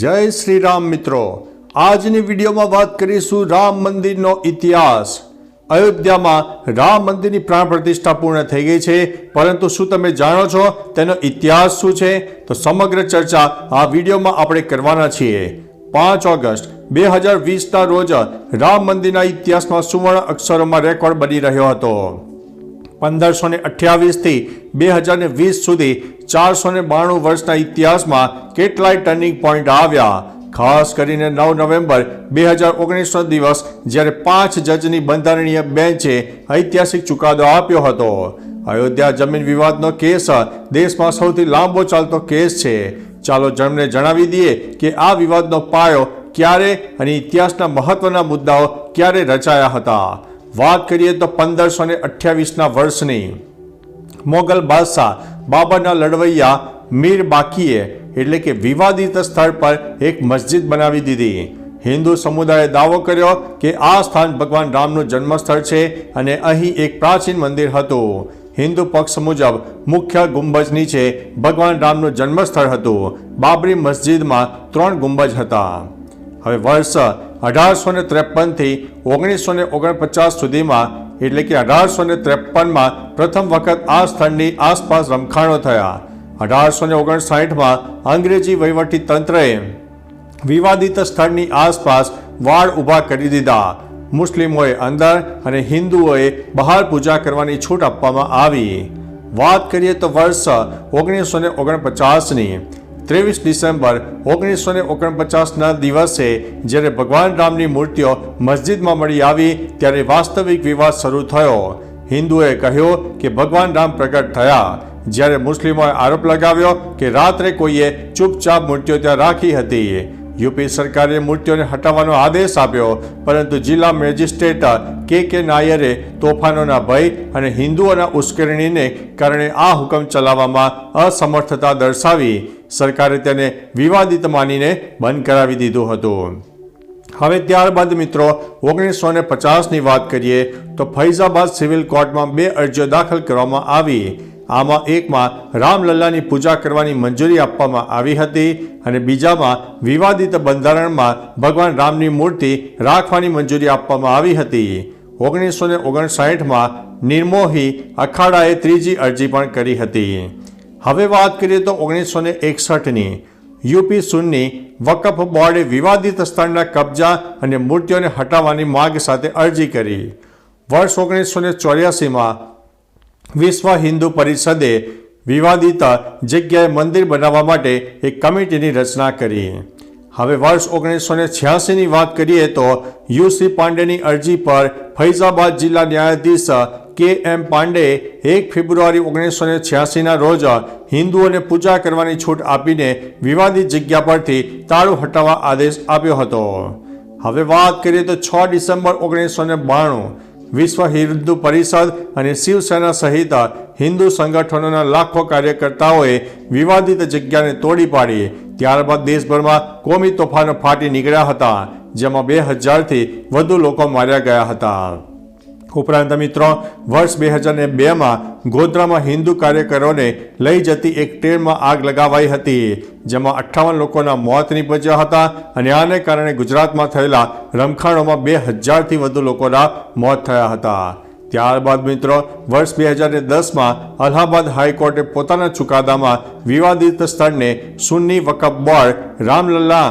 જય શ્રી રામ મિત્રો. આજની વિડીયોમાં વાત કરીશું રામ મંદિરનો ઇતિહાસ. અયોધ્યામાં રામ મંદિરની પ્રાણ પ્રતિષ્ઠા પૂર્ણ થઈ ગઈ છે. પરંતુ શું તમે જાણો છો તેનો ઇતિહાસ શું છે? તો સમગ્ર ચર્ચા આ વિડીયોમાં આપણે કરવાના છીએ. પાંચ ઓગસ્ટ બે હજાર વીસના રોજ રામ મંદિરના ઇતિહાસમાં સુવર્ણ અક્ષરોમાં રેકોર્ડ બની રહ્યો હતો. પંદરસો ને અઠ્યાવીસથી બે હજાર ને વીસ સુધી ચારસો ને બાણું વર્ષના ઇતિહાસમાં કેટલાય ટર્નિંગ પોઈન્ટ આવ્યા. ખાસ કરીને નવ નવેમ્બર બે હજાર ઓગણીસનો દિવસ, જ્યારે પાંચ જજની બંધારણીય બેન્ચે ઐતિહાસિક ચુકાદો આપ્યો હતો. અયોધ્યા જમીન વિવાદનો કેસ, દેશમાં સૌથી લાંબો ચાલતો કેસ છે. ચાલો જમને જણાવી દઈએ કે આ વિવાદનો પાયો ક્યારે અને ઇતિહાસના મહત્વના મુદ્દાઓ ક્યારે રચાયા હતા. વાત કરીએ તો પંદરસો ને અઠ્યાવીસના વર્ષની. મોગલ બાદશાહ બાબરના લડવૈયા મીર બાકીએ એટલે કે વિવાદિત સ્થળ પર એક મસ્જિદ બનાવી દીધી. હિન્દુ સમુદાયે દાવો કર્યો કે આ સ્થાન ભગવાન રામનું જન્મસ્થળ છે અને અહીં એક પ્રાચીન મંદિર હતું. હિન્દુ પક્ષ મુજબ મુખ્ય ગુંબજ નીચે ભગવાન રામનું જન્મસ્થળ હતું. બાબરી મસ્જિદમાં ત્રણ ગુંબજ હતા. હવે વર્ષ અઢારસો ને ત્રેપનથી ઓગણીસો ને ઓગણપચાસ સુધીમાં, એટલે કે અઢારસો ને ત્રેપનમાં પ્રથમ વખત આ સ્થળની આસપાસ રમખાણો થયા. અઢારસો ને ઓગણસાઠમાં અંગ્રેજી વહીવટી તંત્રએ વિવાદિત સ્થળની આસપાસ વાડ ઊભા કરી દીધા. મુસ્લિમોએ અંદર અને હિન્દુઓએ બહાર પૂજા કરવાની છૂટ આપવામાં આવી. વાત કરીએ તો વર્ષ ઓગણીસો ને ઓગણપચાસની. ત્રેવીસ ડિસેમ્બર ઓગણીસો ને ઓગણપચાસના દિવસે જ્યારે ભગવાન રામની મૂર્તિઓ મસ્જિદમાં મળી આવી, ત્યારે વાસ્તવિક વિવાદ શરૂ થયો. હિન્દુએ કહ્યું કે ભગવાન રામ પ્રગટ થયા. જ્યારે મુસ્લિમોએ આરોપ લગાવ્યો કે રાત્રે કોઈએ ચૂપચાપ મૂર્તિઓ ત્યાં રાખી હતી. યુપી સરકારે મૂર્તિઓને હટાવવાનો આદેશ આપ્યો, પરંતુ જિલ્લા મેજિસ્ટ્રેટ કે કે નાયરે તોફાનોના ભય અને હિન્દુઓના ઉશ્કેરણીને કારણે આ હુકમ ચલાવવામાં અસમર્થતા દર્શાવી. સરકારે તેને વિવાદિત માનીને બંધ કરાવી દીધું હતું. હવે ત્યારબાદ મિત્રો ઓગણીસો ને પચાસની વાત કરીએ, તો ફૈઝાબાદ સિવિલ કોર્ટમાં બે અરજીઓ દાખલ કરવામાં આવી. આમાં એકમાં રામલલ્લાની પૂજા કરવાની મંજૂરી આપવામાં આવી હતી અને બીજામાં વિવાદિત બંધારણમાં ભગવાન રામની મૂર્તિ રાખવાની મંજૂરી આપવામાં આવી હતી. ઓગણીસો ને ઓગણસાઠમાં નિર્મોહી અખાડાએ ત્રીજી અરજી પણ કરી હતી. હવે વાત કરીએ તો ઓગણીસો ને એકસઠની. યુપી સુન્ની વકફ બોર્ડે વિવાદિત સ્થળના કબજા અને મૂર્તિઓને હટાવવાની માંગ સાથે અરજી કરી. વર્ષ ઓગણીસો ને ચોર્યાસીમાં વિશ્વ હિન્દુ પરિષદે વિવાદિત જગ્યાએ મંદિર બનાવવા માટે એક કમિટીની રચના કરી. હવે વર્ષ ઓગણીસો ને છ્યાસીની વાત કરીએ તો યુસી પાંડેની અરજી પર ફૈઝાબાદ જિલ્લા ન્યાયાધીશ કે એમ પાંડે એક ફેબ્રુઆરી ઓગણીસો ને છ્યાસીના રોજ હિન્દુઓને પૂજા કરવાની છૂટ આપીને વિવાદિત જગ્યા પરથી તાળું હટાવવા આદેશ આપ્યો હતો. હવે વાત કરીએ તો છ ડિસેમ્બર ઓગણીસો ને બાણું, વિશ્વ હિન્દુ પરિષદ અને શિવસેના સહિત હિન્દુ સંગઠનોના લાખો કાર્યકર્તાઓએ વિવાદિત જગ્યાને તોડી પાડી. ત્યારબાદ દેશભરમાં કોમી તોફાનો ફાટી નીકળ્યા હતા, જેમાં બે હજારથી વધુ લોકો માર્યા ગયા હતા. ઉપરાંત મિત્રો, વર્ષ બે હજાર ને બેમાં ગોધરામાં હિન્દુ કાર્યકરોને લઈ જતી એક ટ્રેનમાં આગ લગાવાઈ હતી, જેમાં અઠ્ઠાવન લોકોના મોત નીપજ્યા હતા અને આને કારણે ગુજરાતમાં થયેલા રમખાણોમાં બે હજારથી વધુ લોકોના મોત થયા હતા. ત્યારબાદ મિત્રો, વર્ષ બે હજાર દસમાં અલ્હાબાદ હાઈકોર્ટે પોતાના ચુકાદામાં વિવાદિત સ્થળને સુન્ની વકફ બોર્ડ રામલલ્લા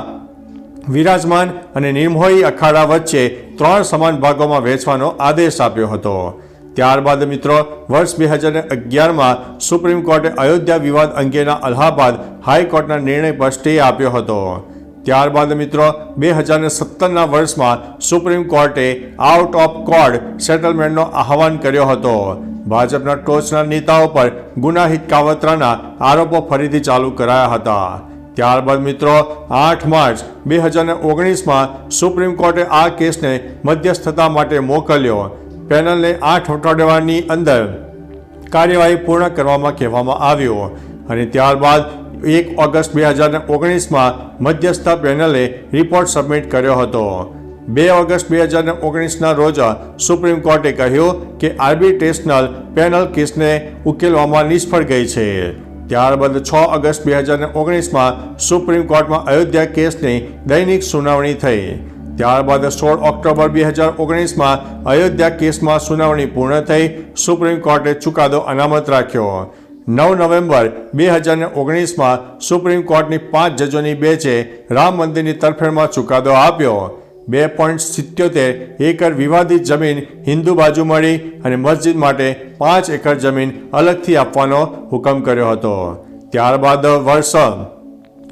વિરાજમાન અને નિર્મોહી અખાડા વચ્ચે ત્રણ સમાન ભાગોમાં વહેંચવાનો આદેશ આપ્યો હતો. ત્યારબાદ મિત્રો, વર્ષ બે હજાર અગિયારમાં સુપ્રીમ કોર્ટે અયોધ્યા વિવાદ અંગેના અલ્હાબાદ હાઈકોર્ટના નિર્ણય પર સ્ટે આપ્યો હતો. ત્યારબાદ મિત્રો, બે હજાર સત્તરના વર્ષમાં સુપ્રીમ કોર્ટે આઉટ ઓફ કોર્ટ સેટલમેન્ટનો આહવાન કર્યો હતો. ભાજપના ટોચના નેતાઓ પર ગુનાહિત કાવતરાના આરોપો ફરીથી ચાલુ કરાયા હતા. ત્યારબાદ મિત્રો, આઠ માર્ચ બે હજાર ઓગણીસમાં સુપ્રીમ કોર્ટે આ કેસને મધ્યસ્થતા માટે મોકલ્યો. પેનલને આઠ અઠવાડિયાની અંદર કાર્યવાહી પૂર્ણ કરવામાં કહેવામાં આવ્યો. અને ત્યારબાદ એક ઓગસ્ટ બે હજાર ઓગણીસમાં મધ્યસ્થ પેનલે રિપોર્ટ સબમિટ કર્યો હતો. બે ઓગસ્ટ બે હજાર ઓગણીસના રોજ સુપ્રીમ કોર્ટે કહ્યું કે આર્બિટ્રેશનલ પેનલ કેસને ઉકેલવામાં નિષ્ફળ ગઈ છે. ત્યારબાદ છ ઓગસ્ટ બે હજાર ઓગણીસમાં સુપ્રીમ કોર્ટમાં અયોધ્યા કેસની દૈનિક સુનાવણી થઈ. ત્યારબાદ સોળ ઓક્ટોબર બે હજાર ઓગણીસમાં અયોધ્યા કેસમાં સુનાવણી પૂર્ણ થઈ, સુપ્રીમ કોર્ટે ચુકાદો અનામત રાખ્યો. નવ નવેમ્બર બે હજાર ઓગણીસમાં સુપ્રીમ કોર્ટની પાંચ જજોની બેચે રામ મંદિરની તરફેણમાં ચુકાદો આપ્યો. બે પોઈન્ટ સિત્યોતેર એકર વિવાદિત જમીન હિન્દુ બાજુ મળી અને મસ્જિદ માટે પાંચ એકર જમીન અલગથી આપવાનો હુકમ કર્યો હતો. ત્યારબાદ વર્ષ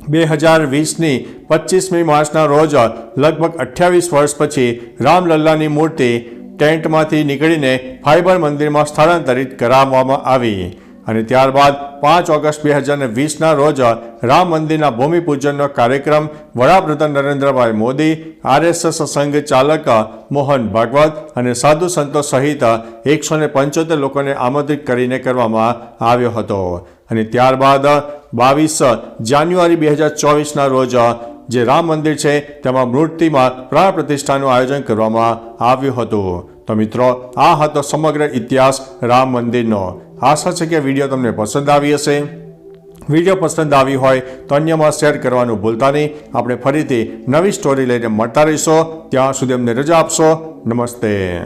બે હજાર વીસની પચીસમી માર્ચના રોજ લગભગ અઠ્યાવીસ વર્ષ પછી રામલલ્લાની મૂર્તિ ટેન્ટમાંથી નીકળીને ફાઇબર મંદિરમાં સ્થળાંતરિત કરાવવામાં આવી. અને ત્યારબાદ પાંચ ઓગસ્ટ બે હજાર વીસના રોજ રામ મંદિરના ભૂમિપૂજનનો કાર્યક્રમ વડાપ્રધાન નરેન્દ્રભાઈ મોદી, આરએસએસ સંઘ ચાલક મોહન ભાગવત અને સાધુ સંતો સહિત એકસો પંચોતેર લોકોને આમંત્રિત કરીને કરવામાં આવ્યો હતો. અને ત્યારબાદ બાવીસ જાન્યુઆરી બે હજાર ચોવીસના રોજ જે રામ મંદિર છે, તેમાં મૂર્તિમાં પ્રાણ પ્રતિષ્ઠાનું આયોજન કરવામાં આવ્યું હતું. તો મિત્રો, આ હતો સમગ્ર ઇતિહાસ રામ મંદિરનો. આશા છે કે વીડિયો તમને પસંદ આવી હશે. વીડિયો પસંદ આવી હોય તો અન્યમાં શેર કરવાનું ભૂલતા નહીં. આપણે ફરીથી નવી સ્ટોરી લઈને મળતા રહીશો. ત્યાં સુધી અમને રજા આપશો. નમસ્તે.